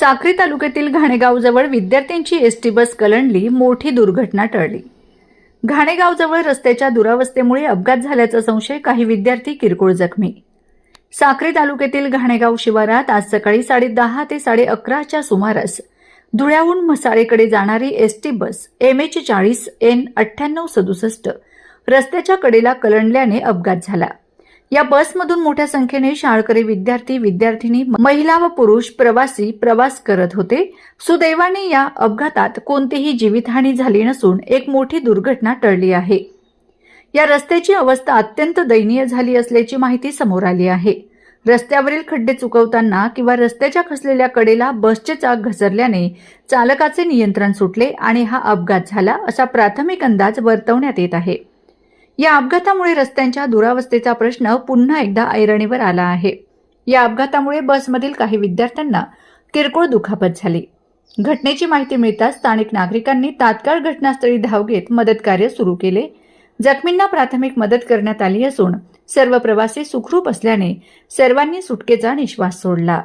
साक्री तालुक्यातील घाणेगावजवळ विद्यार्थ्यांची S T बस कलंडली मोठी दुर्घटना टळली. घाणेगावजवळ रस्त्याच्या दुरावस्थेमुळे अपघात झाल्याचा संशय काही विद्यार्थी किरकोळ जखमी. साक्री तालुक्यातील घाणेगाव शिवारात आज सकाळी साडे दहा ते साडे अकराच्या सुमारास धुळ्याहून म्हसाळेकडे जाणारी S T bus M H चाळीस एन अठ्ठ्याण्णव सदुसष्ट रस्त्याच्या कडेला कलंडल्याने अपघात झाला. या बसमधून मोठ्या संख्येने शाळकरी विद्यार्थी विद्यार्थिनी महिला व पुरुष प्रवासी प्रवास करत होते. सुदैवाने या अपघातात कोणतीही जीवितहानी झाली नसून एक मोठी दुर्घटना टळली आहे. या रस्त्याची अवस्था अत्यंत दयनीय झाली असल्याची माहिती समोर आली आहे. रस्त्यावरील खड्डे चुकवताना किंवा रस्त्याच्या खसलेल्या कडेला बसचे चाक घसरल्याने चालकाचे नियंत्रण सुटले आणि हा अपघात झाला असा प्राथमिक अंदाज वर्तवण्यात येत आहे. या अपघातामुळे रस्त्यांच्या दुरावस्थेचा प्रश्न पुन्हा एकदा ऐरणीवर आला आहे. या अपघातामुळे बसमधील काही विद्यार्थ्यांना किरकोळ दुखापत झाली. घटनेची माहिती मिळताच स्थानिक नागरिकांनी तात्काळ घटनास्थळी धाव घेत मदत कार्य सुरू केले. जखमींना प्राथमिक मदत करण्यात आली असून सर्व प्रवासी सुखरूप असल्याने सर्वांनी सुटकेचा निश्वास सोडला.